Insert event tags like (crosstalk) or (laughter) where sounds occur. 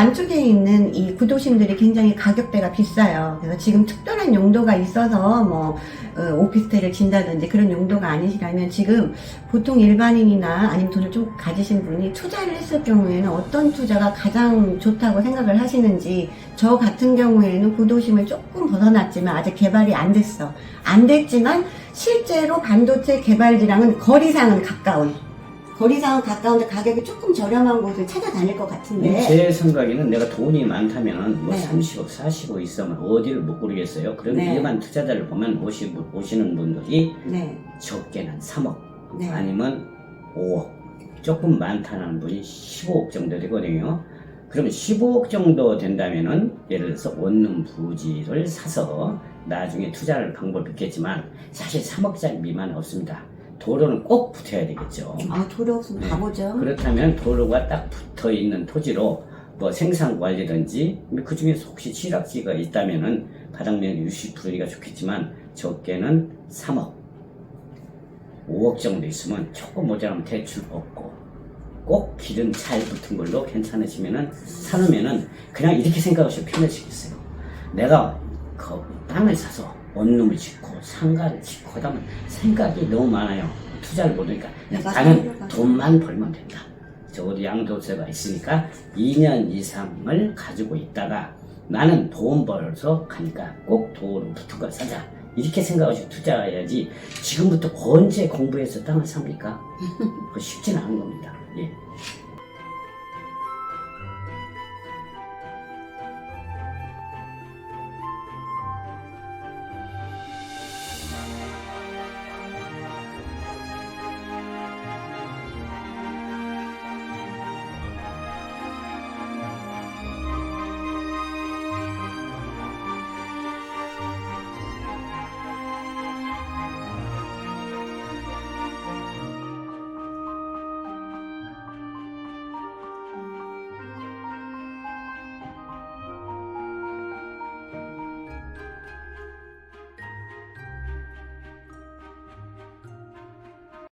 안쪽에 있는 이 구도심들이 굉장히 가격대가 비싸요. 그래서 지금 특별한 용도가 있어서 뭐 어, 오피스텔을 진다든지 그런 용도가 아니시라면 지금 보통 일반인이나 아니면 돈을 좀 가지신 분이 투자를 했을 경우에는 어떤 투자가 가장 좋다고 생각을 하시는지 저 같은 경우에는 구도심을 조금 벗어났지만 아직 개발이 안 됐어. 안 됐지만 실제로 반도체 개발지랑은 거리상은 가까운. 거리상은 가까운데 가격이 조금 저렴한 곳을 찾아다닐 것 같은데. 제 생각에는 내가 돈이 많다면 뭐 네. 30억, 40억 있으면 어디를 못 고르겠어요. 그럼 네. 일반 투자자를 보면 오시, 오시는 분들이 네. 적게는 3억 네. 아니면 5억 조금 많다는 분이 15억 정도 되거든요. 그러면 15억 정도 된다면은 예를 들어서 원룸 부지를 사서 나중에 투자할 방법이 있겠지만 사실 3억짜리 미만은 없습니다. 도로는 꼭 붙어야 되겠죠. 아, 도로 없으면 네. 가보죠. 그렇다면 도로가 딱 붙어 있는 토지로 뭐 생산 관리든지 그 중에서 혹시 취락지가 있다면은 바닥면 60%가 좋겠지만 적게는 3억, 5억 정도 있으면 조금 모자라면 대출 없고 꼭 기름 잘 붙은 걸로 괜찮으시면은 사놓으면은 그냥 이렇게 생각하시면 편하시겠어요. 내가 그 땅을 사서 원룸을 짓고 상가를 짓고 하다면 생각이 너무 많아요. 투자를 못하니까 그냥 내가 나는 돈만 벌면 된다. 적어도 양도세가 있으니까 2년 이상을 가지고 있다가 나는 돈 벌어서 가니까 꼭 도로 붙은 걸 사자. 이렇게 생각하시고 투자해야지 지금부터 언제 공부해서 땅을 삽니까? (laughs) 쉽지는 않은 겁니다. 예.